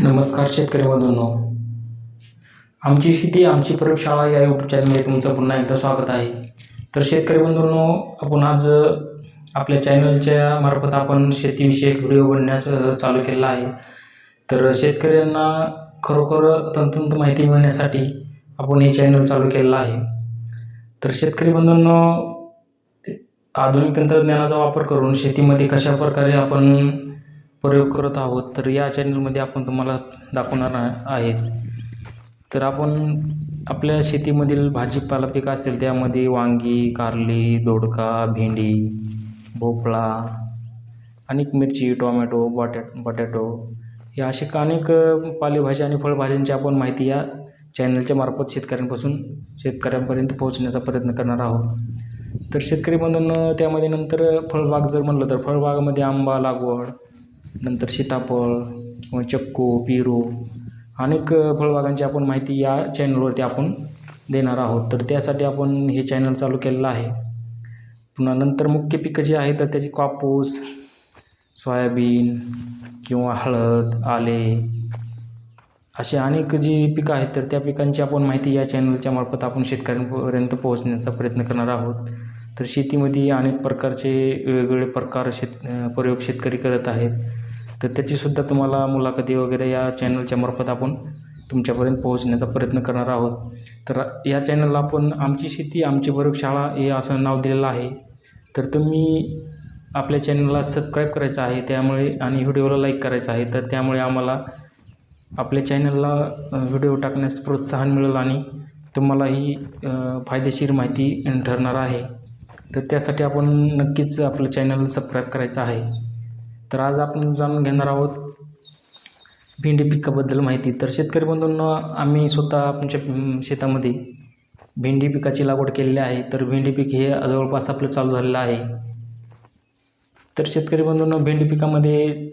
नमस्कार शेतकरी बंधूंनो. आमची शेती आमची प्रयोगशाळा या यूट्यूब चॅनलमध्ये तुमचं पुन्हा एकदा स्वागत आहे. तर शेतकरी बंधूंनो आपण आज आपल्या चॅनलच्या मार्फत आपण शेतीविषयक व्हिडिओ बनण्यास चालू केलेला आहे. तर शेतकऱ्यांना खरोखर तंतंत माहिती मिळण्यासाठी आपण हे चॅनल चालू केलेलं आहे. तर शेतकरी बंधूंनो आधुनिक तंत्रज्ञानाचा वापर करून शेतीमध्ये कशा प्रकारे आपण प्रयोग करत आहोत तर या चॅनलमध्ये आपण तुम्हाला दाखवणार आहेत. तर आपण आपल्या शेतीमधील भाजीपाला पिकं असतील त्यामध्ये वांगी कारली दोडका भेंडी भोपळा अनेक मिरची टोमॅटो बटा बटॅटो या असे अनेक पालेभाज्या आणि फळभाज्यांची आपण माहिती या चॅनलच्या मार्फत शेतकऱ्यांपासून शेतकऱ्यांपर्यंत पोहोचण्याचा प्रयत्न करणार आहोत. तर शेतकरी म्हणून त्यामध्ये नंतर फळबाग जर म्हणलं तर फळबागामध्ये आंबा लागवड नंतर सीताफळ किंवा चक्कू पेरू अनेक फळबागांची आपण माहिती या चॅनलवरती आपण देणार आहोत. तर त्यासाठी आपण हे चॅनल चालू केलेलं आहे. पुन्हा नंतर मुख्य पिकं जी आहेत तर त्याची कापूस सोयाबीन किंवा हळद आले अशी अनेक जी पिकं आहेत तर त्या पिकांची आपण माहिती या चॅनलच्या मार्फत आपण शेतकऱ्यांपर्यंत पोहोचण्याचा प्रयत्न करणार आहोत. तर शेतीमध्ये अनेक प्रकारचे वेगवेगळे प्रकार शेत प्रयोग शेतकरी करत आहेत. तर त्याचीसुद्धा तुम्हाला मुलाखती वगैरे या चॅनलच्या मार्फत आपण तुमच्यापर्यंत पोहोचण्याचा प्रयत्न करणार आहोत. तर या चॅनलला आपण आमची शेती आमची प्रयोगशाळा हे असं नाव दिलेलं आहे. तर तुम्ही आपल्या चॅनलला सबस्क्राईब करायचं आहे त्यामुळे आणि व्हिडिओला लाईक करायचं आहे तर त्यामुळे आम्हाला आपल्या चॅनलला व्हिडिओ टाकण्यास प्रोत्साहन मिळेल आणि तुम्हाला ही फायदेशीर माहिती ठरणार आहे. तर त्यासाठी आपण नक्कीच आपलं चॅनल सबस्क्राईब करायचं आहे. तर आज आपण जाणून घेणार आहोत भेंडी पिकाबद्दल माहिती. तर शेतकरी बंधूंना आम्ही स्वतः आमच्या शेतामध्ये भेंडी पिकाची लागवड केलेली आहे. तर भेंडी पीक हे जवळपास आपलं चालू झालेलं आहे. तर शेतकरी बंधूंना भेंडी पिकामध्ये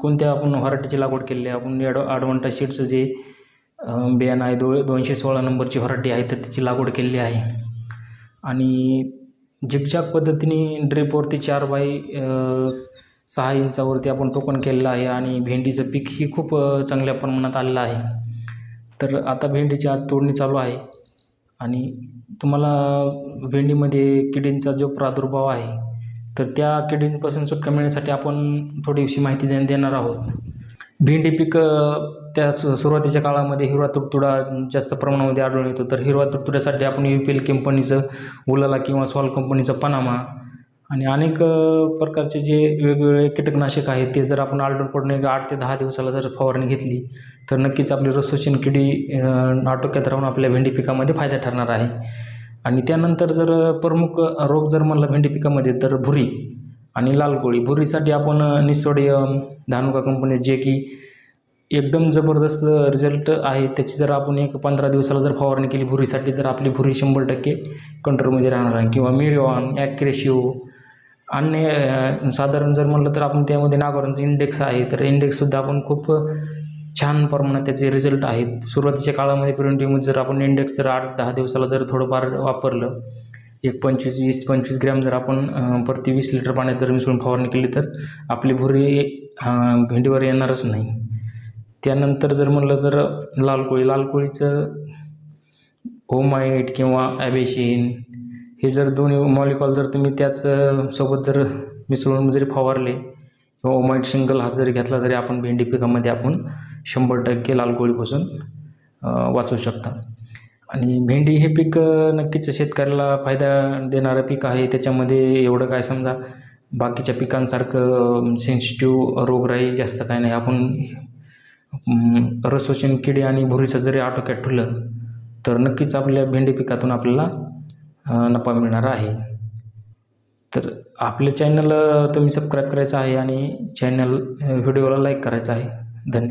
कोणत्या आपण व्हरायटीची लागवड केलेली आहे? आपण ॲड ॲडवांटा शीटचं जे बियाणं आहे दो दोनशे सोळा नंबरची व्हरायटी आहे तर त्याची लागवड केलेली आहे. आणि झिकझाक पद्धतीने ड्रिपवरती चार बाय सहा इंचावरती आपण टोकन केलेलं आहे आणि भेंडीचं पीक ही खूप चांगल्या प्रमाणात आलेलं आहे. तर आता भेंडीची आज तोडणी चालू आहे आणि तुम्हाला भेंडीमध्ये किडींचा जो प्रादुर्भाव आहे तर त्या किडींपासून सुटका मिळण्यासाठी आपण थोडीशी माहिती दे देणार आहोत. भेंडी पीक त्या सु सुरुवातीच्या काळामध्ये हिरवा तुडतुडा जास्त प्रमाणामध्ये आढळून येतो. तर हिरवा तुडतुड्यासाठी आपण यू पी एल कंपनीचं उलाला किंवा सॉल कंपनीचं पनामा आणि अनेक प्रकारचे जे वेगवेगळे कीटकनाशक आहेत ते जर आपण आढळून पडणे आठ ते दहा दिवसाला जर फवारणी घेतली तर नक्कीच आपली रसोशन किडी आटोक्यात राहून आपल्या भेंडी पिकामध्ये फायदा ठरणार आहे. आणि त्यानंतर जर प्रमुख रोग जर म्हणला भेंडी पिकामध्ये तर भुरी आणि लाल कोळी भुरीसाठी आपण निसोडियम धानुका कंपनी जे की एकदम जबरदस्त रिझल्ट आहे त्याची जर आपण एक पंधरा दिवसाला जर फवारणी केली भुरीसाठी तर आपली भुरी शंभर टक्के कंट्रोलमध्ये राहणार आहे. किंवा मिरिऑन ॲक्रेशिओ अन्य साधारण जर म्हणलं तर आपण त्यामध्ये नागावरांचं इंडेक्स आहे तर इंडेक्ससुद्धा आपण खूप छान प्रमाणात त्याचे रिझल्ट आहेत. सुरुवातीच्या काळामध्ये प्रिंटिंग जर आपण इंडेक्स जर आठ दहा दिवसाला जर थोडंफार वापरलं एक पंचवीस वीस पंचवीस ग्रॅम जर आपण प्रति वीस लिटर पाण्यात जर मिसळून फवारणी केली तर आपली भुरी भेंडीवर येणारच नाही. त्यानंतर जर म्हणलं तर लाल कोळी लाल कोळीचं ओमाईट किंवा ॲबेशिन हे जर दोन्ही मॉलिकॉल जर तुम्ही त्याच सोबत जर मिसळून जरी फवारले किंवा ओमाईट सिंगल हात जरी घेतला तरी आपण भेंडी पिकामध्ये आपण शंभर टक्के लाल कोळीपासून वाचवू शकता. आणि भेंडी हे पीक नक्कीच शेतकऱ्याला फायदा देणारं पीक आहे. त्याच्यामध्ये एवढं काय समजा बाकीच्या पिकांसारखं सेन्सिटिव्ह रोगराई जास्त काय नाही. आपण रसोचन रसोशन आणि भुरीचं जरी आटोक्यात ठेवलं तर नक्कीच आपल्या भेंडी पिकातून आपल्याला नफा मिळणार आहे. तर आपलं चॅनल तुम्ही सबस्क्राईब करायचं आहे आणि चॅनल व्हिडिओला लाईक करायचं आहे.